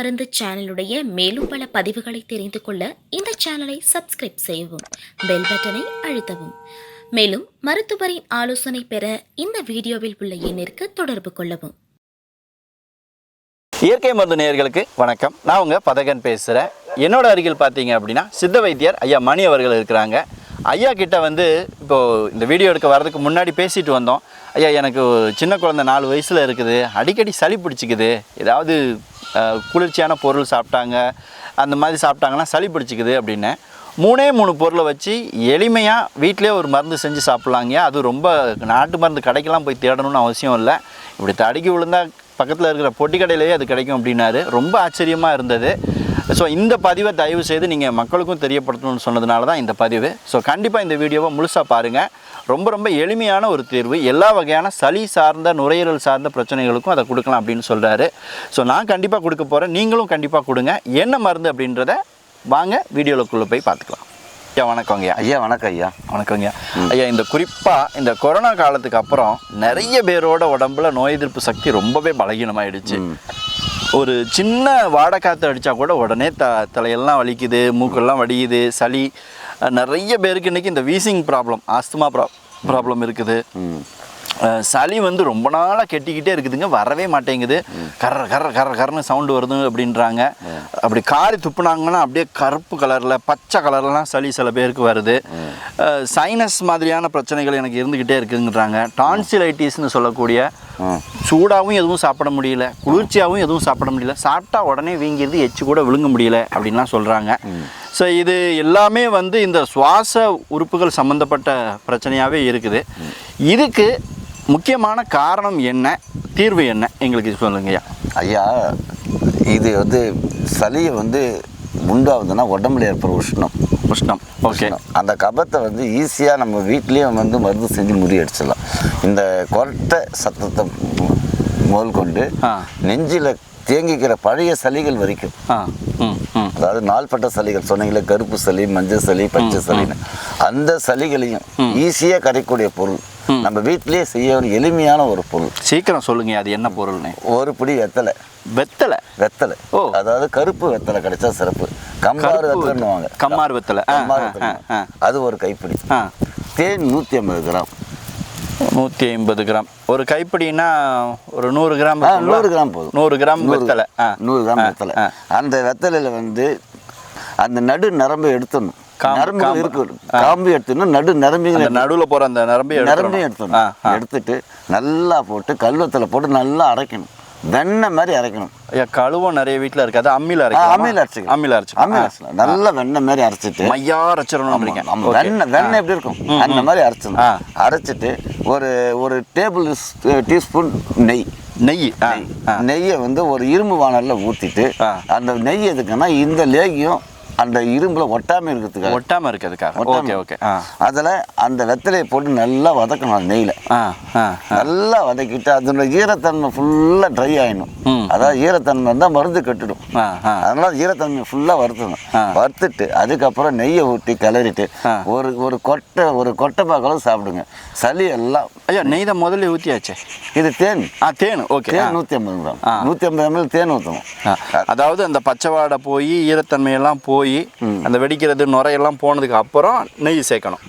மருந்து சேனலுடைய மேலும் பல பதிவுகளை தெரிந்து கொள்ள இந்த சேனலை சப்ஸ்கிரைப் செய்யவும் பெல் பட்டனை அழுத்தவும். மேலும் மருத்துவரின் ஆலோசனை பெற இந்த வீடியோவில் உள்ள எண்ணிற்கு தொடர்பு கொள்ளவும். இயற்கை மருந்து நேயர்களுக்கு வணக்கம். நான் உங்கள் பதகன் பேசுகிறேன் என்னோட அருகில் பார்த்தீங்க அப்படின்னா சித்த வைத்தியர் ஐயா மணி அவர்கள் இருக்கிறாங்க. ஐயா கிட்ட வந்து இப்போது இந்த வீடியோ எடுக்க வரதுக்கு முன்னாடி பேசிட்டு வந்தோம். ஐயா எனக்கு சின்ன குழந்தை நாலு வயசில் இருக்குது. அடிக்கடி சளி பிடிச்சிக்குது. ஏதாவது குளிர்ச்சியான பொருள் சாப்பிட்டாங்க. அந்த மாதிரி சாப்பிட்டாங்கன்னா சளி பிடிச்சிக்குது அப்படின்னு. மூணே மூணு பொருளை வச்சு எளிமையாக வீட்டிலே ஒரு மருந்து செஞ்சு சாப்பிட்லாங்க அது ரொம்ப நாட்டு மருந்து கடைக்கெல்லாம் போய் தேடணும்னு அவசியம் இல்லை. இப்படி தடுக்கி விழுந்தா பக்கத்தில் இருக்கிற பொட்டி கடையிலேயே அது கிடைக்கும் அப்படின்னாரு. ரொம்ப ஆச்சரியமாக இருந்தது. ஸோ இந்த பதிவை தயவு செய்து நீங்கள் மக்களுக்கும் தெரியப்படுத்தணும்னு சொன்னதுனால தான் இந்த பதிவு. ஸோ கண்டிப்பாக இந்த வீடியோவை முழுசாக பாருங்கள் ரொம்ப ரொம்ப எளிமையான ஒரு தீர்வு. எல்லா வகையான சளி சார்ந்த நுரையீரல் சார்ந்த பிரச்சனைகளுக்கும் அதை கொடுக்கலாம் அப்படின்னு சொல்கிறாரு ஸோ நான் கண்டிப்பாக கொடுக்க போகிறேன் நீங்களும் கண்டிப்பாக கொடுங்க. என்ன மருந்து அப்படின்றத வாங்க வீடியோக்குள்ளே போய் பார்த்துக்கலாம். ஐயா வணக்கங்க ஐயா. ஐயா வணக்கம் ஐயா. வணக்கங்க ஐயா. இந்த குறிப்பாக இந்த கொரோனா காலத்துக்கு அப்புறம் நிறைய பேரோட உடம்புல நோய் எதிர்ப்பு சக்தி ரொம்பவே பலகீனமாயிடுச்சு. ஒரு சின்ன வாடைக்காத்து அடித்தா கூட உடனே த தலையெல்லாம் வலிக்குது மூக்கெல்லாம் வடியுது சளி. நிறைய பேருக்கு இன்றைக்கி இந்த வீசிங் ப்ராப்ளம் ஆஸ்துமா ப்ரா ப்ராப்ளம் இருக்குது. சளி வந்து ரொம்ப நாளாக கெட்டிக்கிட்டே இருக்குதுங்க வரவே மாட்டேங்குது. கர்ற கர்ற கர்ற கர்றன்னு சவுண்டு வருது அப்படின்றாங்க. அப்படி காரி துப்புனாங்கன்னா அப்படியே கருப்பு கலரில் பச்சை கலர்லாம் சளி சில பேருக்கு வருது. சைனஸ் மாதிரியான பிரச்சனைகள் எனக்கு இருந்துக்கிட்டே இருக்குங்கிறாங்க. டான்சிலைட்டிஸ்னு சொல்லக்கூடிய சூடாகவும் எதுவும் சாப்பிட முடியல குளிர்ச்சியாகவும் எதுவும் சாப்பிட முடியல. சாப்பிட்டா உடனே வீங்கிருது எச்சு கூட விழுங்க முடியல அப்படின்லாம் சொல்கிறாங்க ஸோ இது எல்லாமே வந்து இந்த சுவாச உறுப்புகள் சம்மந்தப்பட்ட பிரச்சனையாகவே இருக்குது. இதுக்கு முக்கியமான காரணம் என்ன? தீர்வு என்ன? எங்களுக்கு சொல்லுங்கய்யா ஐயா இது வந்து சளியை வந்து உண்டாகுதுன்னா உடம்புல ஏற்படுற உஷ்ணம். உஷ்ணம் ஓகே. அந்த கபத்தை வந்து ஈஸியாக நம்ம வீட்லேயே வந்து மருந்து செஞ்சு முறியடிச்சிடலாம் இந்த கொரட்டை சத்தத்தை மு- முதல் கொண்டு. நெஞ்சில் தேங்கிக்கிற பழைய சளிகள் வரைக்கும். அதாவது நாள்பட்ட சளிகள் சொன்னீங்களே கருப்பு சளி மஞ்சள் சளி பச்சை சளின்னு. அந்த சளிகளையும் ஈஸியாக கரைக்கூடிய பொருள். நம்ம வீட்டிலேயே செய்ய ஒரு எளிமையான ஒரு பொருள். சீக்கிரம் சொல்லுங்க அது என்ன பொருள்னு. ஒரு பிடி வெத்தலை. வெத்தலை. வெத்தலை. ஓ. அதாவது கருப்பு வெத்தலை கிடைச்சா சிறப்பு. கருப்பு வெத்தலைன்னுவாங்க கம்மாறு வெத்தலை. ஆ, வெத்தலை. அது ஒரு கைப்பிடி. தேன் நூற்றி ஐம்பது கிராம். நூற்றி ஐம்பது கிராம். ஒரு கைப்பிடினா ஒரு நூறு கிராம்? நூறு கிராம் போதும். நூறு கிராம் வெத்தலை. நூறு கிராம் வெத்தலை. அந்த வெத்தலையில் வந்து அந்த நடு நரம்பை எடுத்துடணும். காம்பு. இருக்கு காம்பு. எடுத்துடணும் நடு நரம்புகள் நடுவில் போகிற அந்த நரம்பு நரம்பையும் எடுத்துடணும். எடுத்துட்டு நல்லா போட்டு கல்வத்தில் போட்டு நல்லா அரைக்கணும். வெண்ணெய் மாதிரி அரைக்கணும். ஐயா கழுவம் நிறைய வீட்டில் இருக்காது அம்மியில் ஆ, அரைக்கலாம்? அம்மியில் அரைச்சிக்கலாம். அம்மியில் அரைச்சிக்கலாம். அம்மியில் அரைச்சிக்கலாம். நல்லா வெண்ணெய் மாதிரி அரைச்சிட்டு மையா அரைச்சிடணும் ஆமா, வெண்ணெய் வெண்ணெய் எப்படி இருக்கும்? அந்த மாதிரி அரைச்சிடணும். அரைச்சிட்டு ஒரு ஒரு டேபிள் டீஸ்பூன் நெய். நெய் நெய்யை வந்து ஒரு இரும்பு வானலில் ஊற்றிட்டு. அந்த நெய் எதுக்குன்னா இந்த லேகியம் அந்த இரும்புல ஒட்டாமல் இருக்கிறதுக்காக. ஒட்டாமல் இருக்கிறதுக்காக. Okay okay. அதில் அந்த வெத்தலையை போட்டு நல்லா வதக்கணும் அந்த நெய்யில். நல்லா வதக்கிட்டு அதோட ஈரத்தன்மை ஃபுல்லாக ட்ரை ஆயிடணும். ம். அதாவது ஈரத்தன்மை இருந்தால் மருந்து கெட்டுடும். அதனால ஈரத்தன்மை ஃபுல்லாக வறுத்தணும். வறுத்துட்டு அதுக்கப்புறம் நெய்யை ஊற்றி கிளறிட்டு. ஒரு ஒரு கொட்டை ஒரு கொட்டை பாக்களவு சாப்பிடுங்க. சளி எல்லாம் ஐயா நெய் தான் முதல்ல ஊற்றியாச்சே இது தேன். ஆ தேன் ஓகே. தேன் நூற்றி ஐம்பது கிராம். நூற்றி ஐம்பது எம்எல் தேன் ஊற்றணும். அதாவது அந்த பச்சை வாடை போய் ஈரத்தன்மையெல்லாம் போய் அந்த வெடிக்கிறது நுரையெல்லாம் போனதுக்கு அப்புறம் நெய் சேர்க்கணும்.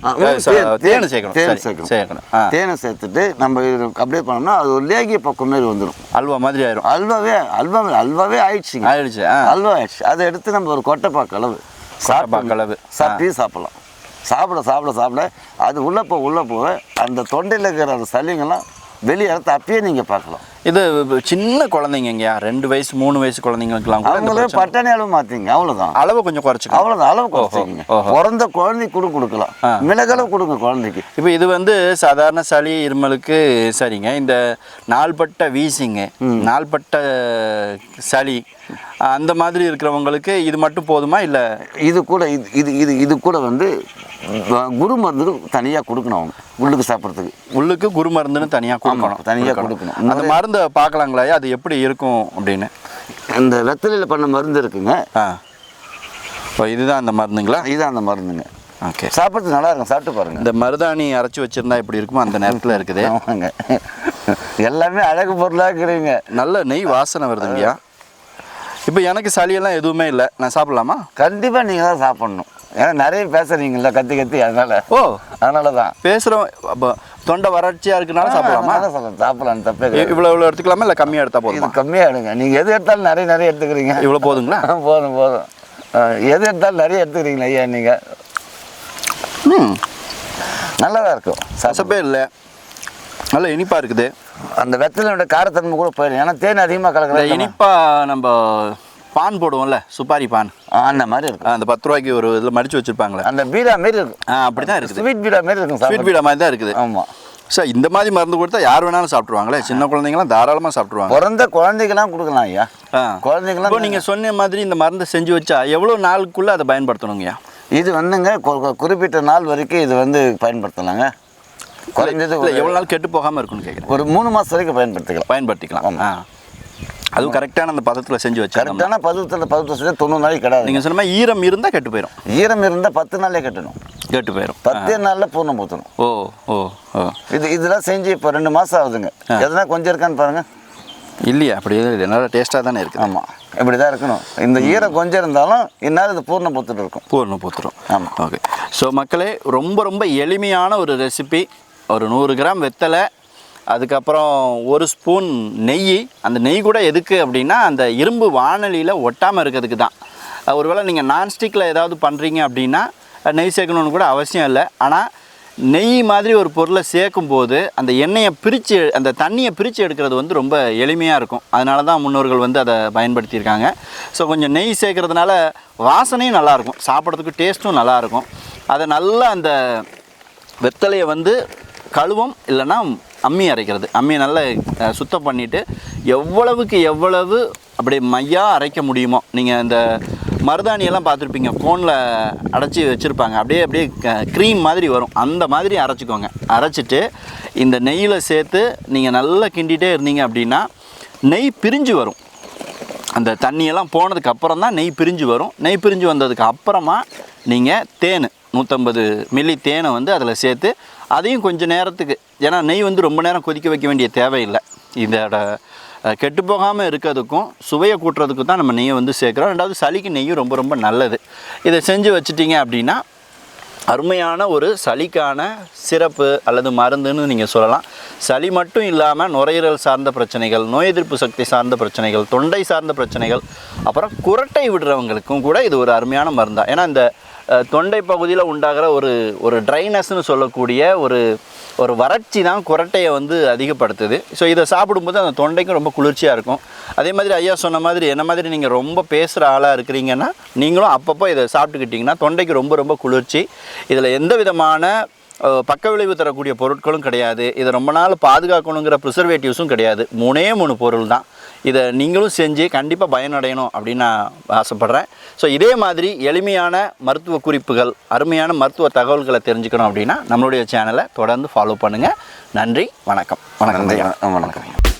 தேன் சேர்க்கணும். சேர்க்கணும். தேனை சேர்த்துட்டு நம்ம இது அப்படியே பண்ணோம்னா அது ஒரு லேகிய பக்கம் மாரி வந்துடும் அல்வா மாதிரி ஆயிரும். அல்வாவே அல்வா அல்வாவே ஆயிடுச்சுங்க. ஆயிடுச்சு அல்வா ஆயிடுச்சு. அதை எடுத்து நம்ம ஒரு கொட்டைப்பாக்கு அளவு. கொட்டைப்பாக்கு அளவு. சாப்பிட்டு சாப்பிடலாம். சாப்பிட சாப்பிட சாப்பிட அது உள்ளே போ உள்ளே போக அந்த தொண்டையில் இருக்கிற அந்த சளிங்கெல்லாம் வெளியே எடுத்து அப்பயே நீங்கள் பார்க்கலாம். இது சின்ன குழந்தைங்கங்கய்யா ரெண்டு வயசு மூணு வயசு குழந்தைங்களுக்குலாம் அவங்களே. பட்டாணி அளவு மாற்றிங்க அவ்வளோதான் அளவை கொஞ்சம் குறைச்சிக்கணும். அவ்வளோதான் அளவு ஓஹோ. பிறந்த குழந்தைக்கு கூட கொடுக்கலாம். ஆ. மிளகளவு கொடுங்க குழந்தைக்கு. இப்போ இது வந்து சாதாரண சளி இருமலுக்கு சரிங்க. இந்த நாள்பட்ட வீசிங்கு. நாள்பட்ட சளி அந்த மாதிரி இருக்கிறவங்களுக்கு இது மட்டும் போதுமா? இல்லை இது கூட இது இது இது இது கூட வந்து குரு மருந்துகள் தனியாக கொடுக்கணும் அவங்க உள்ளுக்கு சாப்பிட்றதுக்கு. உள்ளுக்கு குரு மருந்துன்னு தனியாக கொடுக்கணும். ஆமா, தனியா கொடுக்கணும். அந்த மருந்தை பார்க்கலாங்களா? அது எப்படி இருக்கும் அப்படின்னு. அந்த வெத்தலையில் பண்ண மருந்து இருக்குங்க. ஆ. இப்போ இதுதான் அந்த மருந்துங்களா? இதுதான் அந்த மருந்துங்க. ஓகே சாப்பிட்றது நல்லா இருக்கும். சாப்பிட்டு பாருங்க. இந்த மருதாணி அரைச்சி வச்சிருந்தா எப்படி இருக்குமோ? அந்த நேரத்தில் இருக்குது. ஆமாங்க. எல்லாமே அழகு பொருளாக இருக்கிறீங்க நல்ல நெய் வாசனை வருதுங்கய்யா இப்போ எனக்கு சளியெல்லாம் எதுவுமே இல்லை. நான் சாப்பிடலாமா? கண்டிப்பாக நீங்கள் தான் சாப்பிட்ணும். ஏன்னா நிறைய பேசுறீங்கல்ல கத்தி கத்தி அதனால. ஓ. அதனால தான் பேசுகிறோம் அப்போ தொண்டை வறட்சியாக இருக்குனால சாப்பிடலாமா? சொல்றேன். சாப்பிடலாம் தப்பே இவ்வளோ இவ்வளோ எடுத்துக்கலாமா? இல்லை கம்மியாக எடுத்தால் இது போதுமா கம்மியாக எடுங்க. நீங்கள் எது எடுத்தாலும் நிறைய நிறைய எடுத்துக்கிறீங்க. இவ்வளோ போதுங்களா? போதும் போதும். எது எடுத்தாலும் நிறைய எடுத்துக்கிறீங்களா? ஐயா நீங்கள் ம். நல்லதா இருக்கும். சாப்பிட கசப்பே இல்லை. நல்ல இனிப்பாக இருக்குது. அந்த வெத்தலையோட காரத்தன்மை கூட போயிடும். ஏன்னா தேன் அதிகமாக கலக்கிறது இனிப்பாக நம்ம பான் போடுவோம்ல சுப்பாரி பான். அந்த மாதிரி இருக்கும். அந்த பத்து ரூபாய்க்கு ஒரு இதில் மடிச்சு வச்சிருப்பாங்களே. அந்த பீடா மாரி இருக்கும். ஆ அப்படி தான் இருக்குது. ஸ்வீட் பீடா மாரி இருக்கும் ஸ்வீட் பீடா மாதிரி தான் இருக்குது. ஆமாம் சார் இந்த மாதிரி மருந்து கொடுத்தா யார் வேணாலும் சாப்பிட்ருவாங்களே சின்ன குழந்தைங்களாம் தாராளமாக சாப்பிட்ருவாங்க பிறந்த குழந்தைக்கெல்லாம் கொடுக்கலாம் ஐயா. ஆ. குழந்தைங்களாம் நீங்கள் சொன்ன மாதிரி இந்த மருந்தை செஞ்சு வச்சா எவ்வளோ நாளுக்குள்ளே அதை பயன்படுத்தணுங்கய்யா? இது வந்துங்க குறிப்பிட்ட நாள் வரைக்கும் இது வந்து பயன்படுத்தலாங்க. குறைஞ்சது எவ்வளோ நாள் கெட்டு போகாமல் இருக்குன்னு கேட்குறேன் ஒரு மூணு மாதம் வரைக்கும் பயன்படுத்திக்கலாம். பயன்படுத்திக்கலாம். அதுவும் கரெக்டான அந்த பதத்தில் செஞ்சு வச்சிருக்கோம் கரெக்டான பதத்தில் பதத்தை செஞ்சு தொண்ணூறு நாளைக்கு கிடையாது நீங்கள் சொன்ன மாதிரி ஈரம் இருந்தால் கெட்டு போயிடும் ஈரம் இருந்தால் பத்து நாளே கட்டணும். கெட்டு போயிடும் பத்தே நாளில் பூர்ணம் ஊற்றணும் ஓ ஓ ஓ. இது இதெல்லாம் செஞ்சு இப்போ ரெண்டு மாதம் ஆகுதுங்க. எதனா கொஞ்சம் இருக்கான்னு பாருங்க. இல்லையா அப்படி இல்லை. நல்லா டேஸ்ட்டாக தானே இருக்குது. ஆமாம் இப்படி தான் இருக்கணும். இந்த ஈரம் கொஞ்சம் இருந்தாலும் இந்நேரம் இது பூர்ணம் பூத்துட்டு இருக்கும். பூர்ணம் பூத்துரும். ஆமா. ஓகே ஸோ மக்களே ரொம்ப ரொம்ப எளிமையான ஒரு ரெசிபி ஒரு நூறு கிராம் வெத்தலை அதுக்கப்புறம் ஒரு ஸ்பூன் நெய். அந்த நெய் கூட எதுக்கு அப்படின்னா அந்த இரும்பு வானலியில் ஒட்டாமல் இருக்கிறதுக்கு தான். ஒருவேளை நீங்கள் நான்ஸ்டிக்கில் ஏதாவது பண்ணுறீங்க அப்படின்னா நெய் சேர்க்கணுன்னு கூட அவசியம் இல்லை. ஆனால் நெய் மாதிரி ஒரு பொருளை சேர்க்கும் போது அந்த எண்ணெயை பிரித்து அந்த தண்ணியை பிரித்து எடுக்கிறது வந்து ரொம்ப எளிமையாக இருக்கும். அதனால தான் முன்னோர்கள் வந்து அதை பயன்படுத்தியிருக்காங்க. ஸோ கொஞ்சம் நெய் சேர்க்கறதுனால வாசனையும் நல்லாயிருக்கும் சாப்பிட்றதுக்கு டேஸ்ட்டும் நல்லாயிருக்கும் அதை நல்லா அந்த வெத்தலையை வந்து கழுவம் இல்லைன்னா அம்மி அரைக்கிறது. அம்மியை நல்லா சுத்தம் பண்ணிவிட்டு எவ்வளவுக்கு எவ்வளவு அப்படி மையாக அரைக்க முடியுமோ நீங்கள் இந்த மருதாணியெல்லாம் பார்த்துருப்பீங்க. ஃபோனில் அடைச்சி வச்சுருப்பாங்க. அப்படியே அப்படியே க்ரீம் மாதிரி வரும். அந்த மாதிரி அரைச்சிக்கோங்க. அரைச்சிட்டு இந்த நெய்யில் சேர்த்து நீங்கள் நல்லா கிண்டிகிட்டே இருந்தீங்க அப்படின்னா நெய் பிரிஞ்சு வரும். அந்த தண்ணியெல்லாம் போனதுக்கு அப்புறம் தான் நெய் பிரிஞ்சு வரும். நெய் பிரிஞ்சு வந்ததுக்கு அப்புறமா நீங்கள் தேன் நூற்றம்பது மில்லி தேனை வந்து அதில் சேர்த்து அதையும் கொஞ்சம் நேரத்துக்கு ஏன்னா நெய் வந்து ரொம்ப நேரம் கொதிக்க வைக்க வேண்டிய தேவையில்லை. இதோட கெட்டு போகாமல் இருக்கிறதுக்கும் சுவையை கூட்டுறதுக்கு தான் நம்ம நெய்யை வந்து சேர்க்குறோம். ரெண்டாவது சளிக்கு நெய்யும் ரொம்ப ரொம்ப நல்லது. இதை செஞ்சு வச்சுட்டிங்க அப்படின்னா அருமையான ஒரு சளிக்கான சிறப்பு அல்லது மருந்துன்னு நீங்கள் சொல்லலாம். சளி மட்டும் இல்லாமல் நுரையீரல் சார்ந்த பிரச்சனைகள் நோய் எதிர்ப்பு சக்தி சார்ந்த பிரச்சனைகள் தொண்டை சார்ந்த பிரச்சனைகள் அப்புறம் குரட்டை விடுறவங்களுக்கும் கூட இது ஒரு அருமையான மருந்தான் ஏன்னா இந்த தொண்டை பகுதியில் உண்டாகிற ஒரு ஒரு ட்ரைனஸ்னு சொல்லக்கூடிய ஒரு ஒரு வறட்சி தான் குரட்டையை வந்து அதிகப்படுத்துது. ஸோ இதை சாப்பிடும்போது அந்த தொண்டைக்கும் ரொம்ப குளிர்ச்சியாக இருக்கும். அதே மாதிரி ஐயா சொன்ன மாதிரி என்ன மாதிரி நீங்கள் ரொம்ப பேசுகிற ஆளாக இருக்கிறீங்கன்னா நீங்களும் அப்பப்போ இதை சாப்பிட்டுக்கிட்டிங்கன்னா தொண்டைக்கு ரொம்ப ரொம்ப குளிர்ச்சி. இதில் எந்த விதமான பக்க விளைவு தரக்கூடிய பொருட்களும் கிடையாது. இதை ரொம்ப நாள் பாதுகாக்கணுங்கிற ப்ரிசர்வேட்டிவ்ஸும் கிடையாது. மூணே மூணு பொருள் தான். இதை நீங்களும் செஞ்சு கண்டிப்பாக பயனடையணும் அப்படின்னு நான் ஆசைப்பட்றேன். ஸோ இதே மாதிரி எளிமையான மருத்துவ குறிப்புகள் அருமையான மருத்துவ தகவல்களை தெரிஞ்சுக்கணும் அப்படின்னா நம்மளுடைய சேனலை தொடர்ந்து ஃபாலோ பண்ணுங்கள் நன்றி வணக்கம். வணக்கம். வணக்கம்.